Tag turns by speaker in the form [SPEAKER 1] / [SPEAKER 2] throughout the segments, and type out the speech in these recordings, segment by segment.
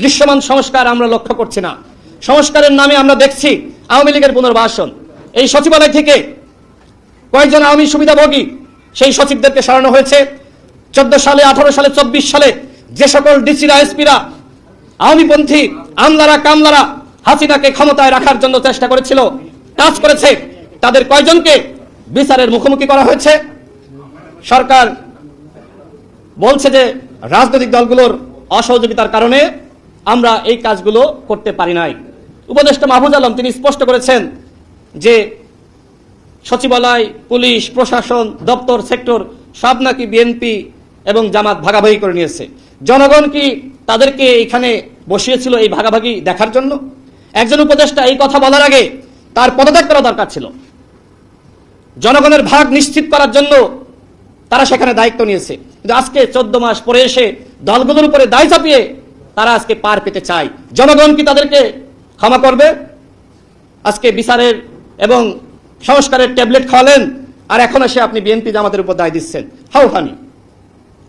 [SPEAKER 1] দৃশ্যমান সংস্কার আমরা লক্ষ্য করছি না। সংস্কারের নামে আমরা দেখছি আওয়ামী লীগের পুনর্বাসন। এই সচিবালয় থেকে কয়েকজন আওয়ামী সুবিধাভোগী সেই সচিবদেরকে সরানো হয়েছে। চোদ্দ সালে, আঠারো সালে, চব্বিশ সালে যে সকল ডিসিরা, এসপিরা, আওয়ামীপন্থী, আমলারা, কামলারা হাসিনাকে ক্ষমতায় রাখার জন্য চেষ্টা করেছিল, কাজ করেছে, তাদের কয়জনকে বিচারের মুখোমুখি করা হয়েছে? সরকার বলছে যে রাজনৈতিক দলগুলোর অসহযোগিতার কারণে আমরা এই কাজগুলো করতে পারি নাই। উপদেষ্টা মাহফুজ আলম তিনি স্পষ্ট করেছেন যে সচিবালয়, পুলিশ, প্রশাসন, দপ্তর, সেক্টর সব নাকি বিএনপি এবং জামাত ভাগাভাগি করে নিয়েছে। জনগণ কি তাদেরকে এখানে বসিয়েছিল এই ভাগাভাগি দেখার জন্য? একজন উপদেষ্টা এই কথা বলার আগে তার পদত্যাগ করা দরকার ছিল। জনগণের ভাগ নিশ্চিত করার জন্য তারা সেখানে দায়িত্ব নিয়েছে। কিন্তু আজকে চোদ্দ মাস পরে এসে দলগুলোর উপরে দায় চাপিয়ে তারা আজকে পার পেতে চায়। জনগণ কি তাদেরকে ক্ষমা করবে? আজকে বিচারের এবং সংস্কারের ট্যাবলেট খাওয়ালেন, আর এখন এসে আপনি বিএনপি জামাতের উপর দায় দিচ্ছেন। হাউ হানি।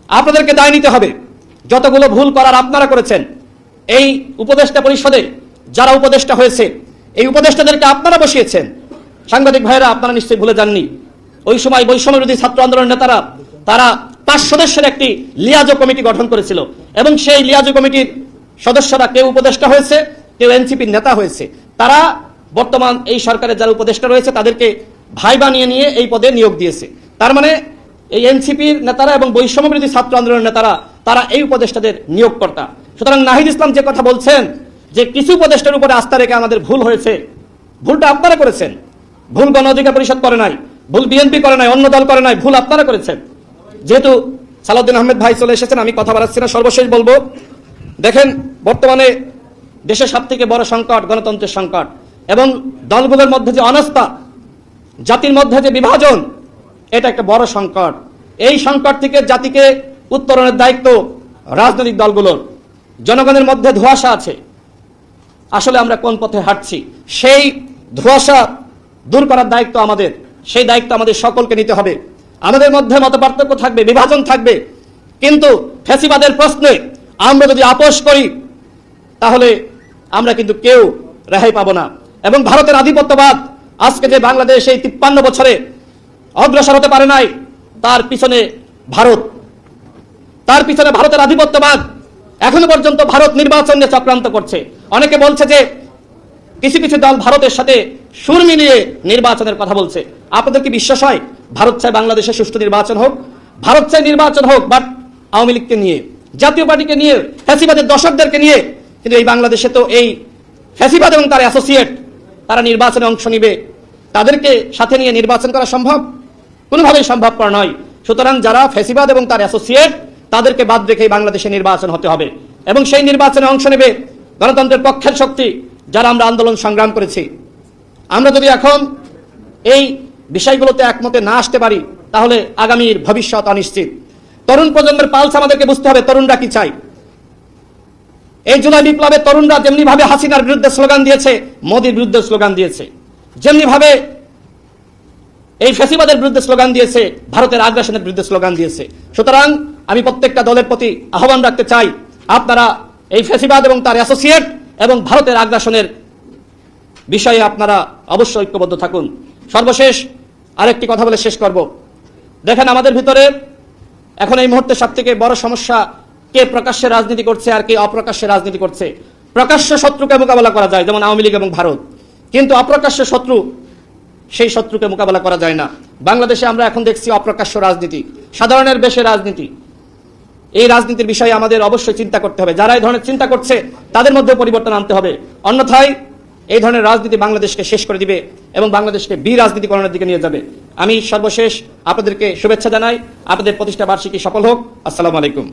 [SPEAKER 1] আপনাদেরকে দায় নিতে হবে। যতগুলো ভুল করার আপনারা করেছেন, এই উপদেষ্টা পরিষদে যারা উপদেষ্টা হয়েছে, এই উপদেষ্টাদেরকে আপনারা বসিয়েছেন। সাংবাদিক ভাইরা আপনারা নিশ্চয়ই ভুলে যাননি। ওই সময় বৈষম্য বিরোধী ছাত্র আন্দোলনের নেতারা, তারা পাঁচ সদস্যের একটি লিয়াজো কমিটি গঠন করেছিল এবং সেই লিয়াজো কমিটির সদস্যরা কেউ উপদেষ্টা হয়েছে, কেউ এনসিপির নেতা হয়েছে। তারা বর্তমান এই সরকারের যারা উপদেষ্টা রয়েছে, তাদেরকে ভাই বানিয়ে নিয়ে এই পদে নিয়োগ দিয়েছে। তার মানে এই এনসিপির নেতারা এবং বৈষম্য বিরোধী ছাত্র আন্দোলনের নেতারা, তারা এই উপদেষ্টাদের নিয়োগকর্তা। সুতরাং নাহিদ ইসলাম যে কথা বলছেন, যে কিছু উপদেষ্টার উপরে আস্থা রেখে আমাদের ভুল হয়েছে, ভুলটা আপনারা করেছেন। ভুল গণ অধিকার পরিষদ করে নাই, ভুল বিএনপি করে নাই, অন্য দল করে নাই, ভুল আপনারা করেছেন। যেহেতু সালাউদ্দিন আহমেদ ভাই চলে এসেছেন, আমি কথা বাড়াচ্ছি না, সর্বশেষ বলব। দেখেন, বর্তমানে দেশের সব থেকে বড় সংকট গণতন্ত্রের সংকট এবং দলগুলোর মধ্যে যে অনাস্থা, জাতির মধ্যে যে বিভাজন, এটা একটা বড় সংকট। এই সংকট থেকে জাতিকে উত্তরণের দায়িত্ব রাজনৈতিক দলগুলোর। জনগণের মধ্যে ধোঁয়াশা আছে। আসলে আমরা কোন পথে হাঁটছি? সেই ধোঁয়াশা দূর করার দায়িত্ব আমাদের। সেই দায়িত্ব আমাদের সকলকে নিতে হবে। আমাদের মধ্যে মত পার্থক্য থাকবে, বিভাজন থাকবে। কিন্তু ফ্যাসিবাদের প্রশ্নে আমরা যদি আপোষ করি, তাহলে আমরা কিন্তু কেউ রেহাই পাবো না। এবং ভারতের আধিপত্যবাদ আজকে যে বাংলাদেশ এই তিপ্পান্ন বছরে অগ্রসর হতে পারে নাই, তার পিছনে ভারত। তার পিছনে ভারতের আধিপত্যবাদ এখনও পর্যন্ত ভারত নির্বাচন নিয়ে চক্রান্ত করছে। অনেকে বলছে যে কিছু কিছু দল ভারতের সাথে সুর মিলিয়ে নির্বাচনের কথা বলছে। আপনাদের কি বিশ্বাস হয়? ভারত চায় বাংলাদেশে সুষ্ঠু নির্বাচন হোক, ভারত চায় নির্বাচন হোক বাট আওয়ামী লীগকে নিয়ে, জাতীয় পার্টিকে নিয়ে, ফ্যাসিবাদের দর্শকদেরকে নিয়ে, কিন্তু এই বাংলাদেশে তো এই ফ্যাসিবাদ এবং তার অ্যাসোসিয়েট তারা নির্বাচনে অংশ নিবে, তাদেরকে সাথে নিয়ে নির্বাচন করা সম্ভব? কোনোভাবেই সম্ভবপর নয়। সুতরাং যারা ফ্যাসিবাদ এবং তার অ্যাসোসিয়েট তাদেরকে বাদ রেখে বাংলাদেশে নির্বাচন হতে হবে। এবং সেই নির্বাচনে অংশ নেবে গণতন্ত্রের পক্ষের শক্তি, যারা আমরা আন্দোলন সংগ্রাম করেছি। আমরা যদি এখন এই বিষয়গুলোতে একমতে না আসতে পারি, তাহলে আগামীর ভবিষ্যৎ অনিশ্চিত। তরুণ প্রজন্মের পালস আমাদেরকে বুঝতে হবে, তরুণরা কি চাই এই জুলাই বিপ্লবে তরুণরা যেমনি ভাবে হাসিনার বিরুদ্ধে স্লোগান দিয়েছে, মোদীর বিরুদ্ধে স্লোগান দিয়েছে। যেমনি ভাবে এই ফ্যাসিবাদের বিরুদ্ধে স্লোগান দিয়েছে, ভারতের আগ্রাসনের বিরুদ্ধে স্লোগান দিয়েছে। সুতরাং আমি প্রত্যেকটা দলের প্রতি আহ্বান রাখতে চাই, আপনারা এই ফ্যাসিবাদ এবং তার অ্যাসোসিয়েট এবং ভারতের আগ্রাসনের বিষয়ে আপনারা অবশ্যই ঐক্যবদ্ধ থাকুন। সর্বশেষ আরেকটি কথা বলে শেষ করব। দেখেন আমাদের ভিতরে এখন এই মুহূর্তে সব থেকে বড় সমস্যা, কে প্রকাশ্যে রাজনীতি করছে আর কে অপ্রকাশ্যে রাজনীতি করছে। প্রকাশ্য শত্রুকে মোকাবেলা করা যায়, যেমন আওয়ামী লীগ এবং ভারত। কিন্তু অপ্রকাশ্য শত্রু, সেই শত্রুকে মোকাবেলা করা যায় না। বাংলাদেশে আমরা এখন দেখছি অপ্রকাশ্য রাজনীতি, সাধারণের বেশে রাজনীতি। এই রাজনীতির বিষয়ে আমাদের অবশ্যই চিন্তা করতে হবে। যারা এই ধরনের চিন্তা করছে, তাদের মধ্যে পরিবর্তন আনতে হবে। অন্যথায় এই ধরনের রাজনীতি বাংলাদেশকে শেষ করে দিবে এবং বাংলাদেশকে বি করানোর দিকে নিয়ে যাবে। আমি সর্বশেষ আপনাদেরকে শুভেচ্ছা জানাই। আপনাদের প্রতিষ্ঠা বার্ষিকী সফল হোক। আসসালামু আলাইকুম।